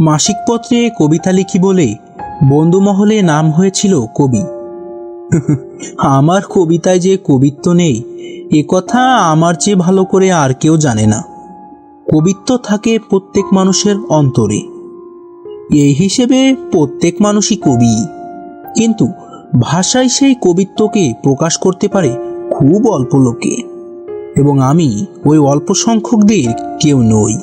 মাসিক পত্রে কবিতা লিখি বলে বন্ধু মহলে নাম হয়েছিল কবি। আমার কবিতায় যে কবিত্ব নেই, এ কথা আমার চেয়ে ভালো করে আর কেউ জানে না। কবিত্ব থাকে প্রত্যেক মানুষের অন্তরে। এই হিসেবে প্রত্যেক মানুষই কবি। কিন্তু ভাষায় সেই কবিত্বকে প্রকাশ করতে পারে খুব অল্প লোকে। এবং আমি ওই অল্প সংখ্যকদের কেউ নই।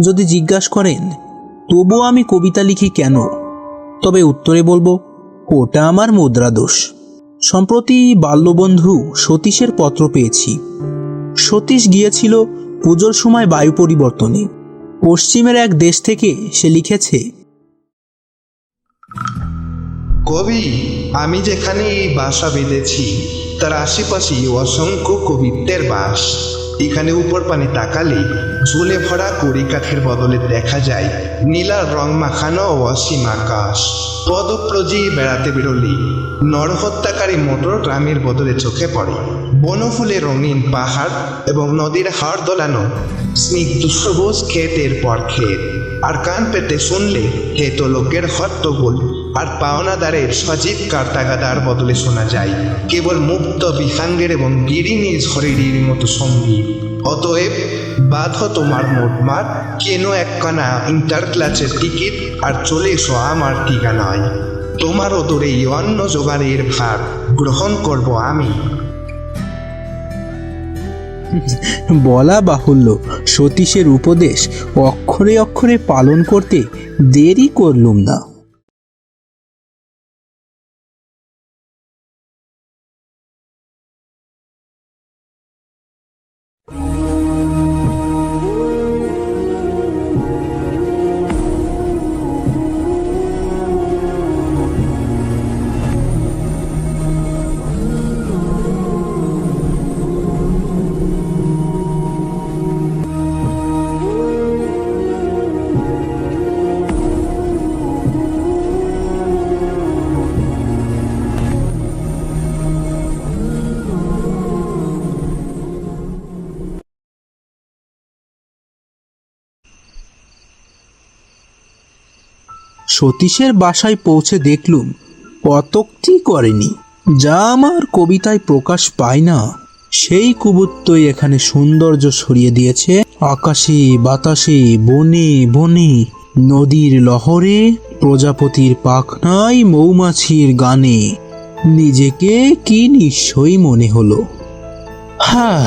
যদি জিজ্ঞাসা করেন তবুও আমি কবিতা লিখি কেন? তবে উত্তরে বলব, ওটা আমার মুদ্রা দোষ সম্প্রতি বাল্যবন্ধু সতীশের পত্র পেয়েছি। সতীশ গিয়েছিল পুজোর সময় বায়ু পরিবর্তনে। পশ্চিমের এক দেশ থেকে সে লিখেছে, কবি, আমি যেখানে এই বাসা বেঁধেছি, তার আশেপাশে অসংখ্য কবিত্বের বাস। এখানে উপর পানে তাকালে ঝুলে ভরা কড়ি কাঠের বদলে দেখা যায় নীলার রং মাখানো অসীম আকাশ। পদপ্রজি বেড়াতে বেরোলে নরহত্যাকারী মোটর গ্রামের বদলে চোখে পড়ে। বনফুলে রঙিন পাহাড় এবং নদীর হাড় দোলানো স্নিগ্ধ সবুজ ক্ষেতের পর ক্ষেত। পেতে শুনলে হেত লোকের হট্টগোল আর পাওনাদারের সজীব কার্তাগাদার বদলে শোনা যায়। কেবল মুক্ত বিহাঙ্গের এবং গিরিনী ঝড়ির মতো সংগীত অতএব বাধ তোমার মোটমাট কেন একখানা ইন্টার ক্লাসের টিকিট, আর চলে এসো আমার ঠিকানায়। তোমার ওদরে এই অন্ন জোগাড়ের ভার, গ্রহণ করব আমি। বলা বাহুল্য সতীশের উপদেশ অক্ষরে অক্ষরে পালন করতে দেরি করলুম না। সতীশের বাসায় পৌঁছে দেখলুম কতকটি করেনি? যা আমার কবিতায় প্রকাশ পায় না। সেই কুবুত্তই এখানে সৌন্দর্য ছড়িয়ে দিয়েছে। আকাশে, বাতাসে, বনে বনে, নদীর লহরে, প্রজাপতির পাখনায়, মৌমাছির গানে। নিজেকে কি নিশ্চয়ই মনে হলো? হ্যাঁ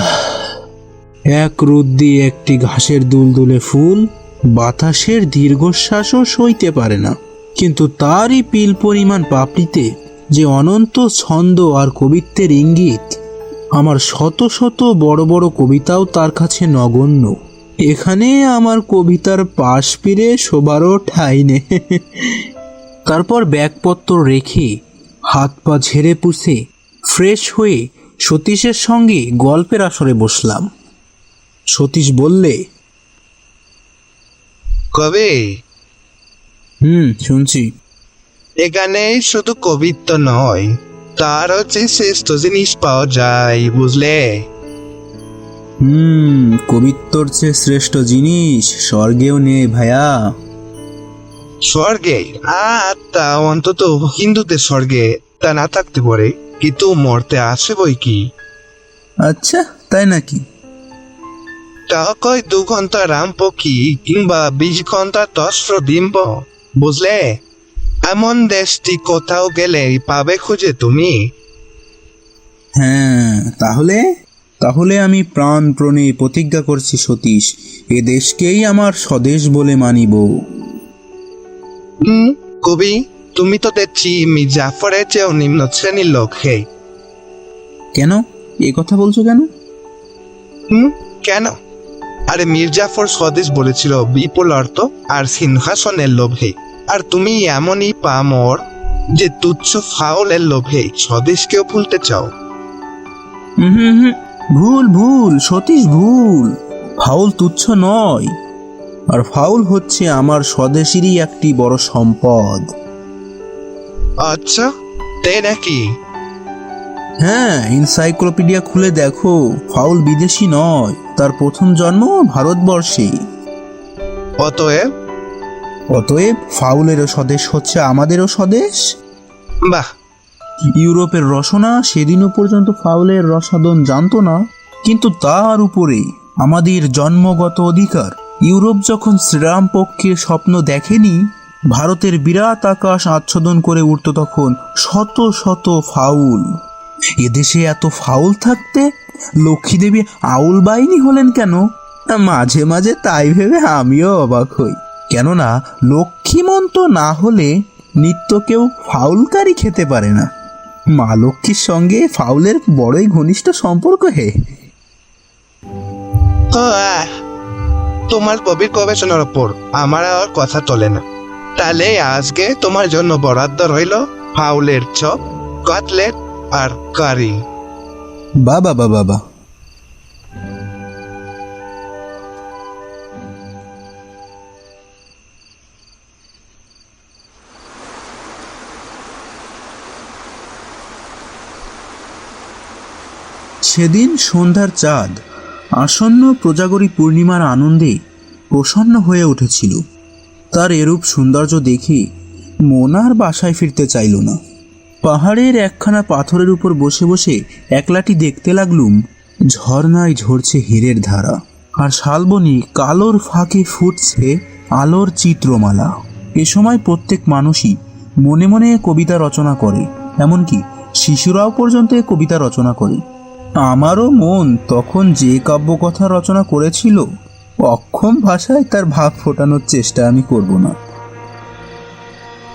এক রুদ্দি একটি ঘাসের দুলদুলে ফুল বাতাসের দীর্ঘশ্বাসও সইতে পারে না। কিন্তু তারই পিল পরিমাণ পাপড়িতে যে অনন্ত ছন্দ আর কবিত্বের ইঙ্গিত, আমার শত শত বড় বড় কবিতাও তার কাছে নগণ্য। এখানে আমার কবিতার পাশ ফিরে শোবারও ঠাই নে তারপর ব্যাগপত্র রেখে হাত পা ঝেড়ে পুষে ফ্রেশ হয়ে সতীশের সঙ্গে গল্পের আসরে বসলাম। সতীশ বললে কবে? হুম শুনছি। এখানে শুধু কবিত্ব নয় তার হচ্ছে শ্রেষ্ঠ জিনিস পাওয়া যায় বুঝলে? হুম কবিত্বর চেয়ে শ্রেষ্ঠ জিনিস স্বর্গেও নেই ভাইয়া। স্বর্গে? আত্মা অন্তত হিন্দুদের স্বর্গে তা না থাকতে পারে কিন্তু মরতে আসে বই কি? আচ্ছা তাই নাকি? তা কয় দু ঘণ্টা রাম পক্ষী কিংবা বিশ ঘণ্টা তস্র ডিম্ব বুঝলে? এমন দেশটি কোথাও গেলে পাবে খুঁজে তুমি? হ্যাঁ তাহলে? তাহলে আমি প্রাণ প্রণে প্রতিজ্ঞা করছি সতীশ এ দেশকেই আমার স্বদেশ বলে মানিব। হুম কবি তুমি তো দেখছি মির্জাফরের চেয়েও নিম্ন শ্রেণির লোক হে। কেন? এ কথা বলছো কেন? হুম কেন? আরে মির্জাফর স্বদেশ বলেছিল বিপুল অর্থ আর সিংহাসনের লোভে। আর তুমি এমনই পামর যে তুচ্ছ ফাউলের লোভে স্বদেশকেও ভুলতে চাও। হুম হুম হুম, ভুল ভুল সতীশ ভুল। ফাউল তুচ্ছ নয়। আর ফাউল হচ্ছে আমার স্বদেশেরই একটি বড় সম্পদ। আচ্ছা তাই নাকি? হ্যাঁ এনসাইক্লোপিডিয়া খুলে দেখো ফাউল বিদেশি নয়। তার প্রথম জন্ম ভারতবর্ষে। অতএব? অতএব ফাউলেরও স্বদেশ হচ্ছে আমাদেরও স্বদেশ। বাহ। ইউরোপের রসনা সেদিনও পর্যন্ত ফাউলের রসাদন জানতো না। কিন্তু তার উপরে আমাদের জন্মগত অধিকার। ইউরোপ যখন শ্রীরাম পক্ষের স্বপ্ন দেখেনি ভারতের বিরাট আকাশ আচ্ছাদন করে উঠত তখন শত শত ফাউল। এদেশে এত ফাউল থাকতে লক্ষ্মী দেবী আউল বাইনি হলেন কেন? মাঝে মাঝে তাই ভেবে আমিও অবাক হই। কেননা, লক্ষ্মীমন্ত না হলে নিত্য কেউ ফাউলকারী খেতে পারে না। মা লক্ষ্মীর সঙ্গে ফাউলের বড়ই ঘনিষ্ঠ সম্পর্ক হে। তোমার কবির গবেষণার ওপর আমার আর কথা চলে না। তাহলে আজকে তোমার জন্য বরাদ্দ রইল ফাউলের চপ কাটলেট আর কারি। বাবা বাবা বাবা। সেদিন সন্ধ্যার চাঁদ আসন্ন প্রজাগরী পূর্ণিমার আনন্দে প্রসন্ন হয়ে উঠেছিল। তার এরূপ সৌন্দর্য দেখে মন আর বাসায় ফিরতে চাইল না। পাহাড়ের একখানা পাথরের উপর বসে বসে একলাটি দেখতে লাগলুম। ঝর্ণায় ঝরছে হীরের ধারা। আর শালবনি কালোর ফাঁকে ফুটছে আলোর চিত্রমালা। এ সময় প্রত্যেক মানুষই মনে মনে কবিতা রচনা করে। এমনকি শিশুরাও পর্যন্ত কবিতা রচনা করে। আমারও মন তখন যে কাব্যকথা রচনা করেছিল, অক্ষম ভাষায় তার ভাব ফোটানোর চেষ্টা আমি করব না।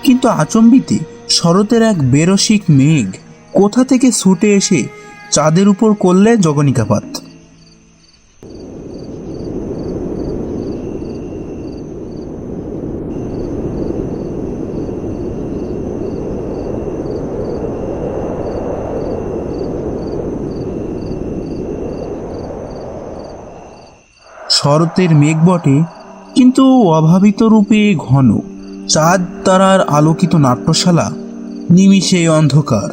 কিন্তু আচম্বিতে শরতের এক বেরসিক মেঘ কোথা থেকে ছুটে এসে চাঁদের উপর করলে জগনিকাপাত? শরতের মেঘ বটে, কিন্তু অভাবিত রূপে ঘন। চাঁদ তারার আলোকিত নাট্যশালা, নিমিষে অন্ধকার।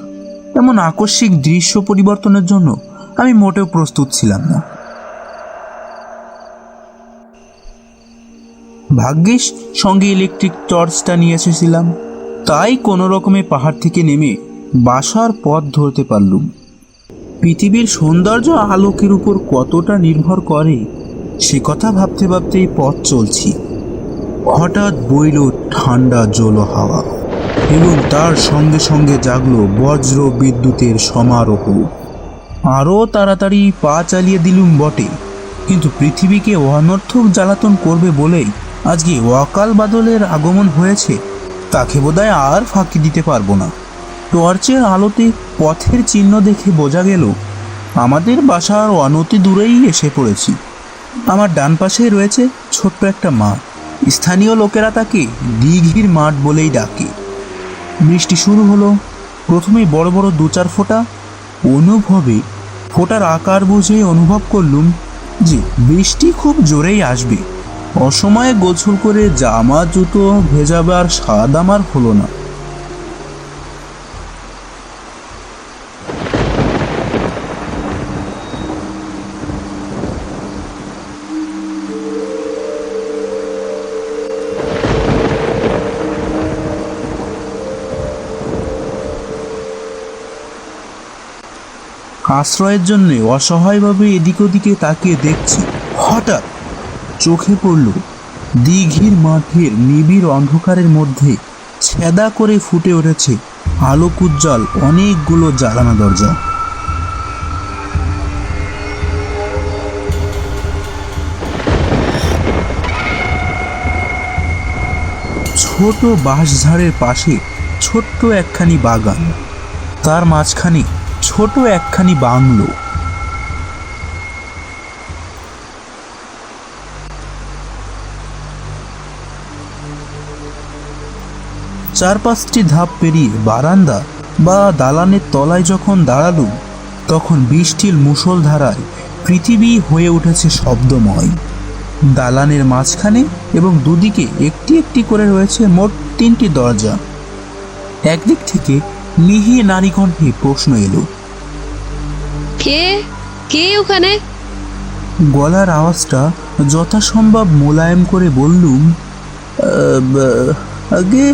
এমন আকস্মিক দৃশ্য পরিবর্তনের জন্য আমি মোটেও প্রস্তুত ছিলাম না। ভাগ্যিস সঙ্গে ইলেকট্রিক টর্চটা নিয়ে এসেছিলাম। তাই কোনো রকমে পাহাড় থেকে নেমে বাসার পথ ধরতে পারলুম। পৃথিবীর সৌন্দর্য আলোকের উপর কতটা নির্ভর করে, সে কথা ভাবতে ভাবতেই পথ চলছি। হঠাৎ বইল ঠান্ডা জল হাওয়া এবং তার সঙ্গে সঙ্গে জাগলো বজ্র বিদ্যুতের সমারোহ। আরও তাড়াতাড়ি পা চালিয়ে দিলুম বটে, কিন্তু পৃথিবীকে অনর্থক জ্বালাতন করবে বলেই আজকে অকাল বাদলের আগমন হয়েছে। তাকে বোধহয় আর ফাঁকি দিতে পারব না। টর্চের আলোতে পথের চিহ্ন দেখে বোঝা গেল, আমাদের বাসার অনতি দূরেই এসে পড়েছি। আমার ডান পাশেই রয়েছে ছোট্ট একটা মাঠ। স্থানীয় লোকেরা তাকে দিঘির মাঠ বলেই ডাকে। বৃষ্টি শুরু হলো। প্রথমেই বড় বড় দু চার ফোঁটা অনুভবে, ফোঁটার আকার বুঝে অনুভব করলুম যে বৃষ্টি খুব জোরেই আসবে। অসময়ে গোছল করে জামা, জুতো, ভেজাবার স্বাদ আমার হলো না। আশ্রয়ের জন্য অসহায়ভাবে এদিক ওদিকে তাকিয়ে দেখছি, হঠাৎ চোখে পড়ল দিঘির মাঠের নিবিড় অন্ধকারের মধ্যে ছেদা করে ফুটে উঠেছে আলোক উজ্জ্বল অনেকগুলো জ্বালানা দরজা। ছোট বাঁশঝাড়ের পাশে ছোট্ট একখানি বাগান, তার মাঝখানে ছোট একখানি বাংলো। চার পাঁচটি ধাপ পেরিয়ে বারান্দা বা দালানের তলায় যখন দাঁড়ালুম, তখন বৃষ্টির মুষলধারায় পৃথিবী হয়ে উঠেছে শব্দময়। দালানের মাঝখানে এবং দুদিকে একটি একটি করে রয়েছে মোট তিনটি দরজা। একদিক থেকে মিহি নারীকণ্ঠে প্রশ্ন এলো কে? কে ওখানে? গলার আওয়াজটা যথাসম্ভব মোলায়েম করে বললুম আগে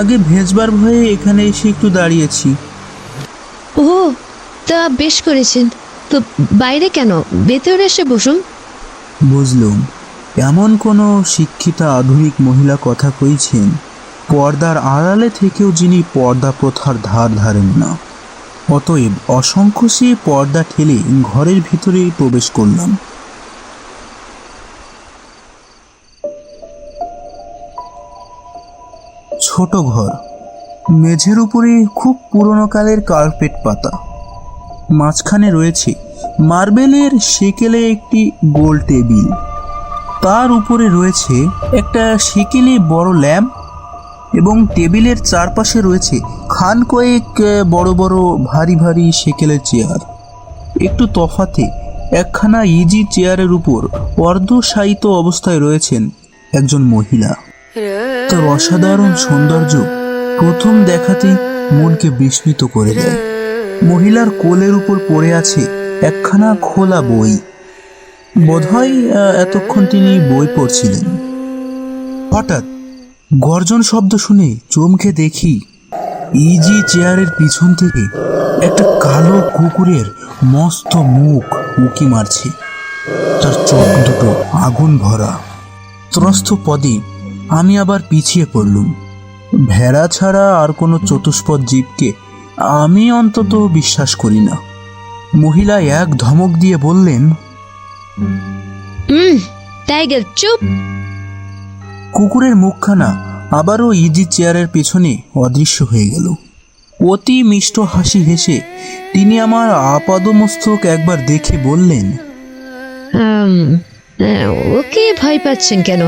আগে ভেজবার ভয়ে এখানে এসে একটু দাঁড়িয়েছি। ও তা বেশ করেছেন। তো বাইরে কেন? ভেতরে এসে বসুন। বুঝলুম এমন কোনো শিক্ষিতা আধুনিক মহিলা কথা কইছেন পর্দার আড়ালে থেকেও যিনি পর্দা প্রথার ধার ধারেন না। অতএব সে পর্দা ঠেলে ঘরের ভিতরে প্রবেশ করলাম। ছোট ঘর। মেঝের উপরে খুব পুরনো কালের কার্পেট পাতা। মাঝখানে রয়েছে মার্বেলের সেকেলে একটি গোল টেবিল। তার উপরে রয়েছে একটা সেকেলে বড় ল্যাম্প এবং টেবিলের চারপাশে রয়েছে খান কয়েক বড় বড় ভারী ভারী সেকেলের চেয়ার। একটু তফাতে একখানা ইজি চেয়ারের উপর অর্ধশায়িত অবস্থায় রয়েছেন একজন মহিলা। তার অসাধারণ সৌন্দর্য প্রথম দেখাতেই মনকে বিস্মিত করে দেয়। মহিলার কোলের উপর পড়ে আছে একখানা খোলা বই। বোধহয় এতক্ষণ তিনি বই পড়ছিলেন। হঠাৎ গর্জন শব্দ শুনে চমকে দেখি ইজি চেয়ারের পিছন থেকে একটা কালো কুকুরের মস্ত মুখ উকি মারছে। তার চোখ দুটো আগুন ভরা। ত্রস্ত পদে আমি আবার পিছিয়ে পড়লুম। ভেড়া ছাড়া আর কোনো চতুষ্পদ জীবকে আমি অন্তত বিশ্বাস করি না। মহিলা এক ধমক দিয়ে বললেন টাইগার, চুপ। কুকুরের মুখখানা আবারও ইজি চেয়ারের পেছনে অদৃশ্য হয়ে গেল। অতি মিষ্ট হাসি হেসে তিনি আমার আপাদমস্তক একবার দেখে বললেন ওকে ভয় পাচ্ছেন কেন?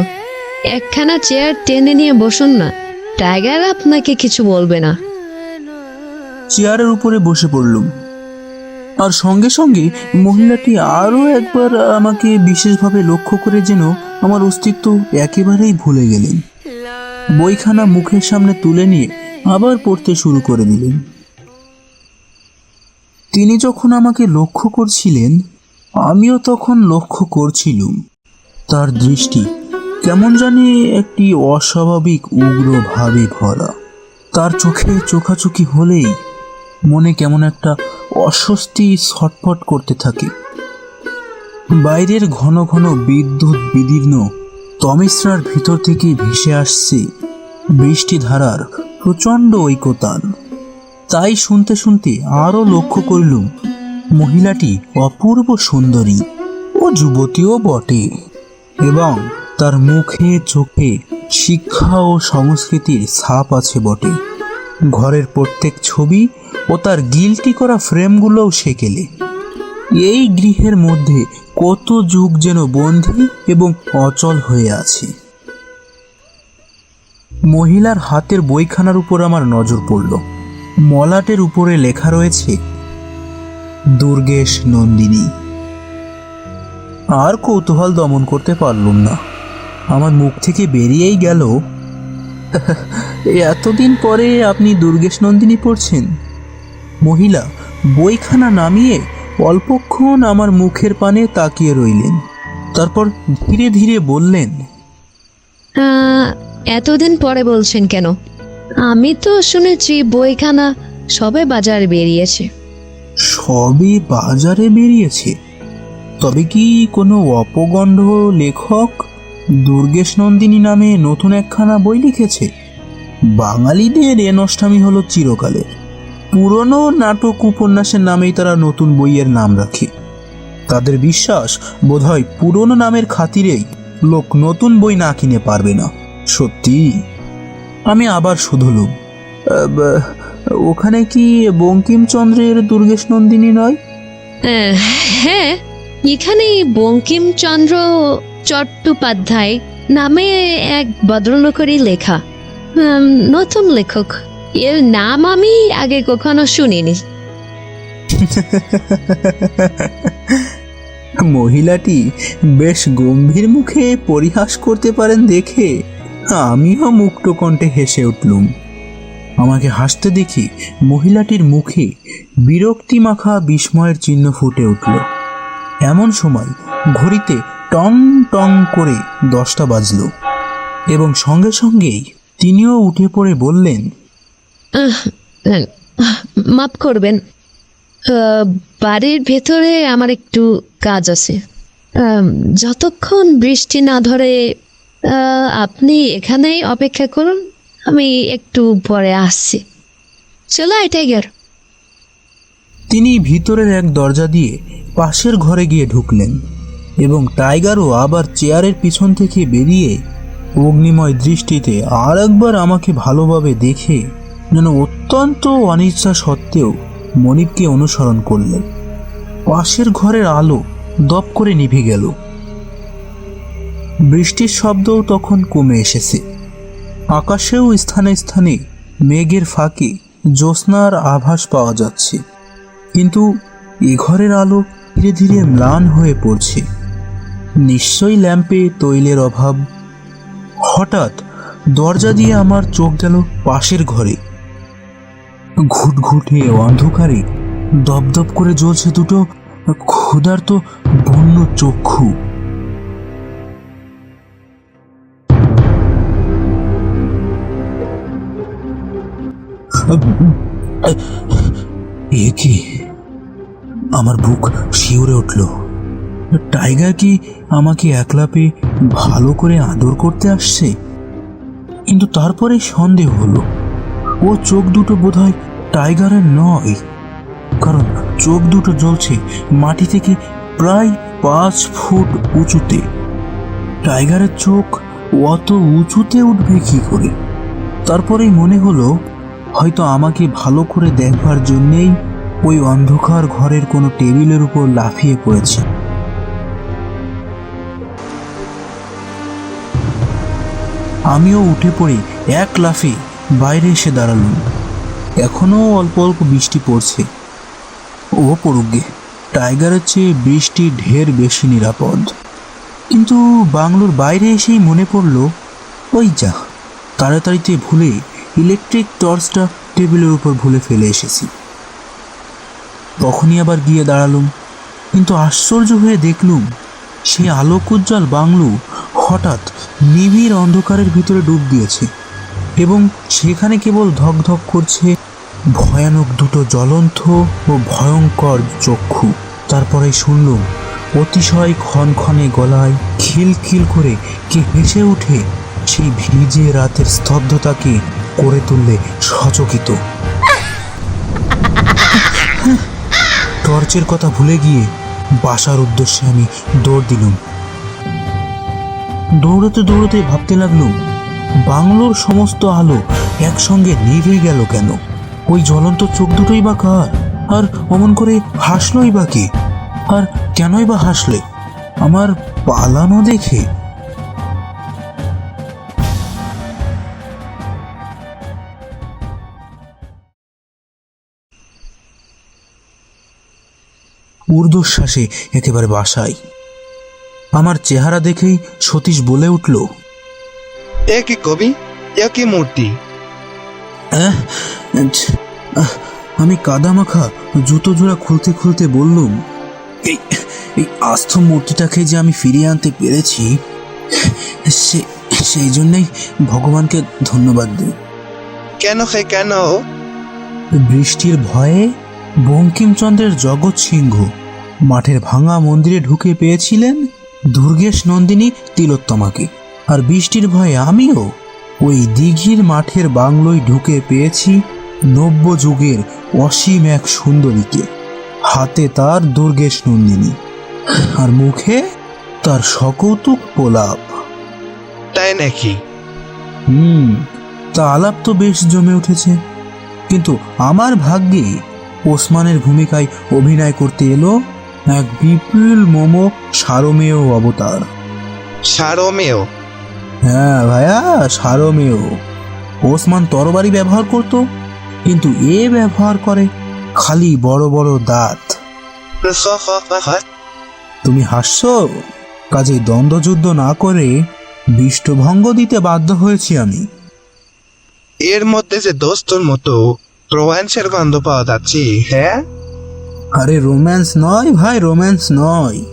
একখানা চেয়ার টেনে নিয়ে বসুন না টাইগার আপনাকে কিছু বলবে না। চেয়ারের উপরে বসে পড়লুম। আর সঙ্গে সঙ্গে মহিলাটি আরও একবার আমাকে বিশেষভাবে লক্ষ্য করে যেন আমার অস্তিত্ব একেবারেই ভুলে গেলেন। বইখানা মুখের সামনে তুলে নিয়ে আবার পড়তে শুরু করে দিলেন। তিনি যখন আমাকে লক্ষ্য করছিলেন, আমিও তখন লক্ষ্য করছিলুম। তার দৃষ্টি কেমন জানি একটি অস্বাভাবিক উগ্র ভাবে ভরা। তার চোখে চোখাচোখি হলেই মনে কেমন একটা অস্বস্তি ছটফট করতে থাকে। বাইরের ঘন ঘন বিদ্যুৎ বিদীর্ণ তমিশ্রার ভিতর থেকে ভেসে আসছে বৃষ্টিধারার প্রচণ্ড ঐকতান তাই শুনতে শুনতে আরও লক্ষ্য করলুম, মহিলাটি অপূর্ব সুন্দরী ও যুবতীও বটে এবং তার মুখে চোখে শিক্ষা ও সংস্কৃতির ছাপ আছে বটে। ঘরের প্রত্যেক ছবি ও তার গিলটি করা ফ্রেমগুলোও সেকেলে। এই গৃহের মধ্যে কত যুগ যেন বন্দী এবং অচল হয়ে আছে। মহিলার হাতের বইখানার উপর আমার নজর পড়ল। মলাটের উপরে লেখা রয়েছে, দুর্গেশ নন্দিনী। আর কৌতূহল দমন করতে পারলুম না। আমার মুখ থেকে বেরিয়েই গেল, এতদিন পরে আপনি দুর্গেশ নন্দিনী পড়ছেন? মহিলা বইখানা নামিয়ে অল্পক্ষণ আমার মুখের পানে তাকিয়ে রইলেন। তারপর ধীরে ধীরে বললেন এতদিন পরে বলছেন কেন? আমি তো শুনেছি বইখানা সবে বাজারে বেরিয়েছে। সবে বাজারে বেরিয়েছে? তবে কি কোনো অপগণ্ড লেখক দুর্গেশ নন্দিনী নামে নতুন একখানা বই লিখেছে? বাঙালিদের এ নষ্টামি হলো চিরকালের। পুরনো নাটক উপন্যাসের নামেই তারা নতুন বইয়ের নাম রাখে। তাদের বিশ্বাস বোধহয় পুরনো নামের খাতিরেই লোক নতুন বই না কিনে পারবে না। সত্যি? আমি আবার শুধলুম। ওখানে কি বঙ্কিমচন্দ্রের দুর্গেশ নন্দিনী নয়? হ্যাঁ এখানে বঙ্কিমচন্দ্র চট্টোপাধ্যায় নামে এক ভদ্রলোকেরই লেখা নতুন লেখক। এর নাম আমি আগে কখনো শুনিনি। মহিলাটি বেশ গম্ভীর মুখে পরিহাস করতে পারেন দেখে আমিও মুক্ত কণ্ঠে হেসে উঠলুম। আমাকে হাসতে দেখি মহিলাটির মুখে বিরক্তি মাখা বিস্ময়ের চিহ্ন ফুটে উঠল। এমন সময় ঘড়িতে টং টং করে দশটা বাজল এবং সঙ্গে সঙ্গেই তিনিও উঠে পড়ে বললেন মাফ করবেন। বাড়ির ভেতরে আমার একটু কাজ আছে। যতক্ষণ বৃষ্টি না ধরে আপনি এখানেই অপেক্ষা করুন, আমি একটু পরে আসছি। চলো টাইগার। তিনি ভিতরের এক দরজা দিয়ে পাশের ঘরে গিয়ে ঢুকলেন এবং টাইগারও আবার চেয়ারের পিছন থেকে বেরিয়ে অগ্নিময় দৃষ্টিতে আর একবার আমাকে ভালোভাবে দেখে যেন অত্যন্ত অনিচ্ছা সত্ত্বেও মনিবকে অনুসরণ করলেন পাশের ঘরের আলো দপ করে নিভে গেল। বৃষ্টির শব্দও তখন কমে এসেছে। আকাশেও স্থানে স্থানে মেঘের ফাঁকে জ্যোৎস্নার আভাস পাওয়া যাচ্ছে। কিন্তু এ ঘরের আলো ধীরে ধীরে ম্লান হয়ে পড়ছে। নিশ্চয়ই ল্যাম্পে তৈলের অভাব। হঠাৎ দরজা দিয়ে আমার চোখ গেল পাশের ঘরে। ঘুটঘুটে অন্ধকারে দপদপ করে জ্বলছে দুটো ক্ষুধার্ত বন্য চক্ষু। এ আমার বুক শিউরে উঠল। টাইগার কি আমাকে একলা পেয়ে ভালো করে আদর করতে আসছে? কিন্তু তারপরে সন্দেহ হলো। ও চোখ দুটো বোধহয় টাইগারের নয়। কারণ চোখ দুটো জ্বলছে মাটি থেকে প্রায় পাঁচ ফুট উঁচুতে। টাইগারের চোখ অত উঁচুতে উঠবে কি করে? তারপরেই মনে হলো, হয়তো আমাকে ভালো করে দেখবার জন্যেই ওই অন্ধকার ঘরের কোনো টেবিলের উপর লাফিয়ে পড়েছে। আমিও উঠে পড়ে এক লাফে। বাইরে এসে দাঁড়ালাম এখনও অল্প অল্প বৃষ্টি পড়ছে। ও পড়ুগে টাইগারের চেয়ে বৃষ্টি ঢের বেশি নিরাপদ। কিন্তু বাংলোর বাইরে এসেই মনে পড়ল, ওই যা, তাড়াতাড়িতে ভুলে ইলেকট্রিক টর্চটা টেবিলের উপর ভুলে ফেলে এসেছি। তখনই আবার গিয়ে দাঁড়ালুম, কিন্তু আশ্চর্য হয়ে দেখলুম সেই আলোক উজ্জ্বল বাংলো হঠাৎ নিবিড় অন্ধকারের ভিতরে ডুব দিয়েছে। এবং সেখানে কেবল ধকধক করছে ভয়ানক দুটো জ্বলন্ত ও ভয়ঙ্কর চক্ষু। তারপরে শুনলুম অতিশয় ক্ষণক্ষণে গলায় খিলখিল করে কে হেসে উঠে সেই ভিজে রাতের স্তব্ধতাকে করে তুললে সচকিত। টর্চের কথা ভুলে গিয়ে বাসার উদ্দেশ্যে আমি দৌড় দিলুম। দৌড়তে দৌড়তে ভাবতে লাগলুম বাংলোর সমস্ত আলো একসঙ্গে নিভে গেল কেন? ওই জ্বলন্ত চোখ দুটোই বা কার? আর অমন করে হাসলোই বা কে? আর কেনই বা হাসলে? আমার পালানো দেখে। ঊর্ধ্বশ্বাসে একেবারে বাসায়। আমার চেহারা দেখেই সতীশ বলে উঠল এ কি কবি এ কি মূর্তি আমি কাদামাখা জুতো জোড়া খুলতে খুলতে বললুম এই এই আস্থ মূর্তিটাকে যে আমি ফিরিয়ে আনতে পেরেছি সে সেই জন্যই ভগবানকে ধন্যবাদ দিই। কেন হে কেন? বৃষ্টির ভয়ে বঙ্কিমচন্দ্রের জগৎ সিংহ মাঠের ভাঙা মন্দিরে ঢুকে পেয়েছিলেন দুর্গেশ নন্দিনী তিলোত্তমাকে। আর বৃষ্টির ভয়ে আমিও ওই দিঘির মাঠের বাংলোয় ঢুকে পেয়েছি নব্য যুগের অসীম এক সুন্দরীকে হাতে তার দুর্গেশ নন্দিনী আর মুখে তার সকৌতুক পোলাপ তাই নাকি? হুম তা আলাপ তো বেশ জমে উঠেছে কিন্তু আমার ভাগ্যে ওসমানের ভূমিকায় অভিনয় করতে এলো এক বিপুল মোমো সারমেয় অবতার। সারমেয়? হ্যাঁ ভাইয়া সারমেয় ওসমান তরবারি ব্যবহার করত কিন্তু এ ব্যবহার করে খালি বড় বড় দাঁত। তুমি হাসছো? কাজে দ্বন্দ্বযুদ্ধ না করে বিষ্টভঙ্গ দিতে বাধ্য হয়েছি আমি। এর মধ্যে যে দোস্তর মতো রোম্যান্সের গন্ধ পাওয়া যাচ্ছে হ্যাঁ? আরে রোম্যান্স নয় ভাই রোম্যান্স নয়।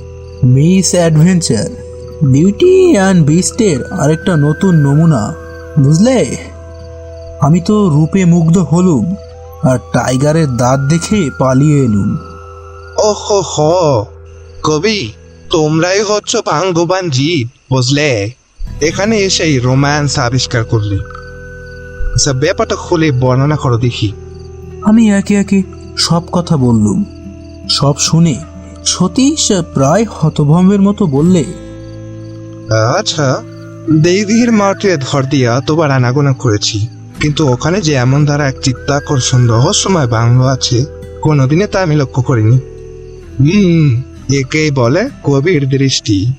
Miss adventure. বিউটি অ্যান্ড বিস্টের আরেকটা নতুন নমুনা বুঝলে? আমি তো রূপে মুগ্ধ হলুম আর টাইগারের দাঁত দেখে পালিয়ে এলুম। ওহো হ কবি তোমরাই হচ্ছ ভাঙ্গবান জীব বুঝলে? এখানে এসেই রোম্যান্স আবিষ্কার করলে। আচ্ছা ব্যাপারটা খুলে বর্ণনা করো দেখি। আমি একে একে সব কথা বললুম। সব শুনে সতীশ প্রায় হতভম্বের মতো বললে আচ্ছা দেবীর মাঠে ধর দিয়া তোবার আনাগোনা করেছি। কিন্তু ওখানে যে এমন দ্বারা এক চিত্তাকর্ষণ রহস্যময় বাংলো আছে, কোনোদিনে তা আমি লক্ষ্য করিনি। হুম, একেই বলে কবির দৃষ্টি।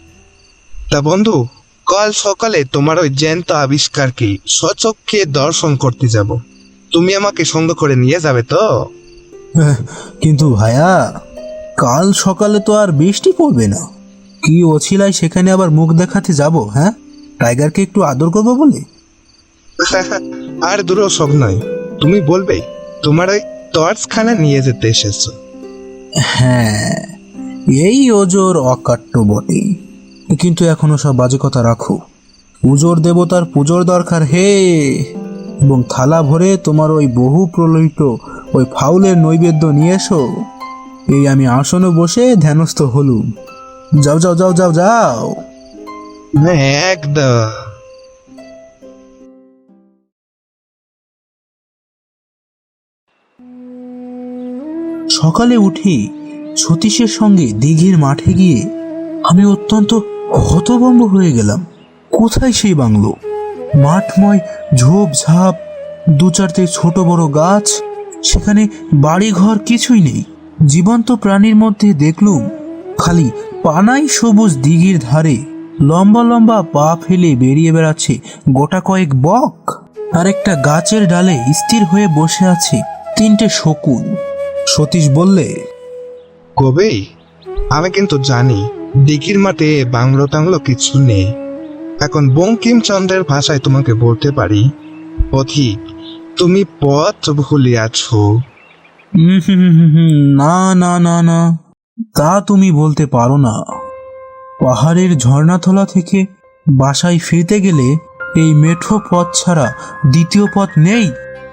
তা বন্ধু, কাল সকালে তোমার ওই জ্যান্ত আবিষ্কারকে সচক্ষে দর্শন করতে যাব। তুমি আমাকে সঙ্গ করে নিয়ে যাবে তো? কিন্তু ভাইয়া কাল সকালে তো আর বৃষ্টি পড়বে না। কি ওছিলায় সেখানে আবার মুখ দেখাতে যাব হ্যাঁ? টাইগারকে একটু আদর করব বলে? আর দূর সব নয়। তুমি বলবে তোমার ওই টর্চ খানা নিয়ে যেতে এসেছ। হ্যাঁ এই ওজোর অকাট্য বটে। কিন্তু এখনও সব বাজে কথা রাখো। পুজোর দেবতার পুজোর দরকার হে! এবং থালা ভরে তোমার ওই বহু প্রলোহিত ওই ফাউলের নৈবেদ্য নিয়ে এসো। এই আমি আসনে বসে ধ্যানস্থ হলুম। যাও যাও যাও যাও যাও। একদম সকালে উঠে সতীশের সঙ্গে দিঘির মাঠে গিয়ে আমি অত্যন্ত হতভম্ব হয়ে গেলাম। কোথায় সেই বাংলো? মাঠময় ঝোপ ঝাপ দু চারটে ছোট বড় গাছ সেখানে বাড়ি ঘর কিছুই নেই। জীবন্ত প্রাণীর মধ্যে দেখলুম খালি পানাই সবুজ দিঘির ধারে লম্বা লম্বা পা ফেলে বেরিয়ে বেড়াচ্ছে গোটা কয়েক বক। আর একটা গাছের ডালে স্থির হয়ে বসে আছে তিনটে শকুন। সতীশ বললে কবে? আমি কিন্তু জানি দিঘির মাঠে বাংলো টাংলো কিছু নেই। এখন বঙ্কিমচন্দ্রের ভাষায় তোমাকে বলতে পারি পথিক তুমি পথ ভুলিয়াছ। না না না না। তা তুমি বলতে পারো না। পাহাড়ের ঝর্ণাতলা থেকে বাসায় ফিরতে গেলে এই মেঠো পথ ছাড়া দ্বিতীয় পথ নেই।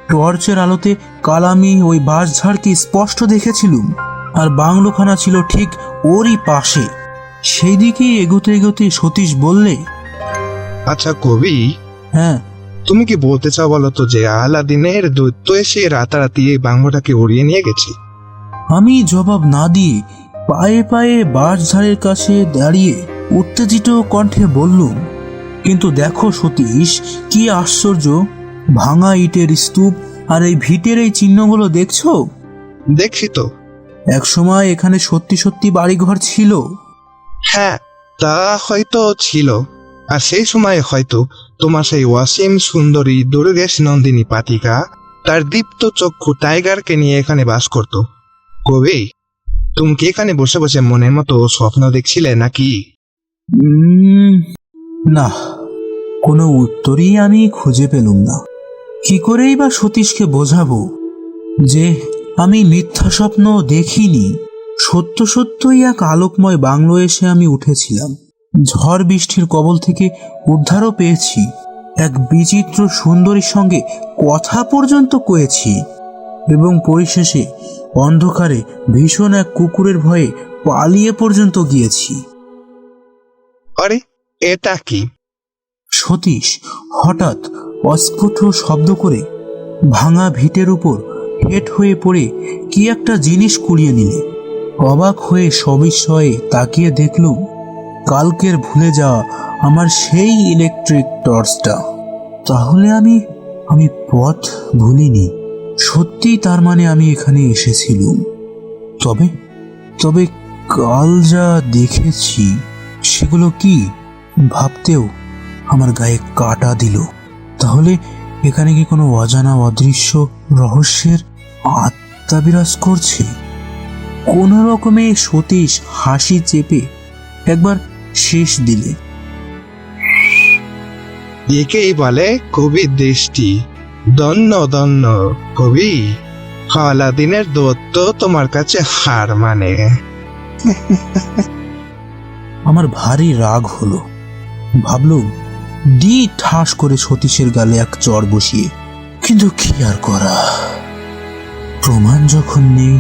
টর্চের আলোতে কাল আমি ওই বাঁশঝাড়কে স্পষ্ট দেখেছিলুম আর বাংলোখানা ছিল ঠিক ওরই পাশে। সেই দিকেই এগোতে এগোতে সতীশ বললে আচ্ছা কবি হ্যাঁ। তুমি কি বলতে চাও বলো তো যে আলাদিনের দৈত্য এসে রাতারাতি এই বাংলোটাকে উড়িয়ে নিয়ে গেছে? আমি জবাব না দিয়ে পায়ে পায়ে বাঁশঝাড়ের কাছে দাঁড়িয়ে উত্তেজিত কণ্ঠে বললুম কিন্তু দেখো সতীশ কি আশ্চর্য! ভাঙা ইটের স্তূপ আর এই ভিটের এই চিহ্নগুলো দেখছ? দেখছি তো। একসময় এখানে সত্যি সত্যি বাড়িঘর ছিল। হ্যাঁ তা হয়তো ছিল। আর সেই সময় হয়তো তোমার সেই ওয়াসিম সুন্দরী দুর্গেশ নন্দিনী পাতিকা তার দীপ্ত চক্ষু টাইগারকে নিয়ে এখানে বাস করত। কবি তুমি কি এখানে বসে বসে মনের মতো স্বপ্ন দেখছিলে নাকি? না, কোনো উত্তরই আমি খুঁজে পেলুম না। কি করেই বা সতীশকে বোঝাবো যে আমি মিথ্যা স্বপ্ন দেখিনি? সত্য সত্যই এক আলোকময় বাংলো এসে আমি উঠেছিলাম। ঝড় বৃষ্টির কবল থেকে উদ্ধারও পেয়েছি। এক বিচিত্র সুন্দরীর সঙ্গে কথা পর্যন্ত কয়েছি। এবং পরিশেষে অন্ধকারে ভীষণ এক কুকুরের ভয়ে পালিয়ে পর্যন্ত গিয়েছি। আরে এটা কি? সতীশ হঠাৎ অস্ফুট শব্দ করে ভাঙা ভিটের উপর হেট হয়ে পড়ে কি একটা জিনিস কুড়িয়ে নিলে। অবাক হয়ে সবিস্ময়ে তাকিয়ে দেখলুম কালকের ভুলে যাওয়া আমার সেই ইলেকট্রিক টর্চটা তাহলে আমি আমি পথ ভুলিনি। সত্যি তার মানে আমি এখানে এসেছিলুম। তবে তবে কাল যা দেখেছি, সেগুলো কি? ভাবতেও আমার গায়ে কাটা দিল। তাহলে এখানে কি কোনো অজানা অদৃশ্য রহস্যের আত্মা বিরাজ করছে? কোন রকমে সতীশ হাসি চেপে একবার শেষ দিলে। একেই বলে কবির দৃষ্টি। দন্য দন্য কবি। আলাদিনের দত্ত তোমার কাছে হার মানে। আমার ভারী রাগ হলো। ভাবলুম দি ঠাস করে সতীশের গালে এক চর বসিয়ে, কিন্তু কি আর করা? প্রমাণ যখন নেই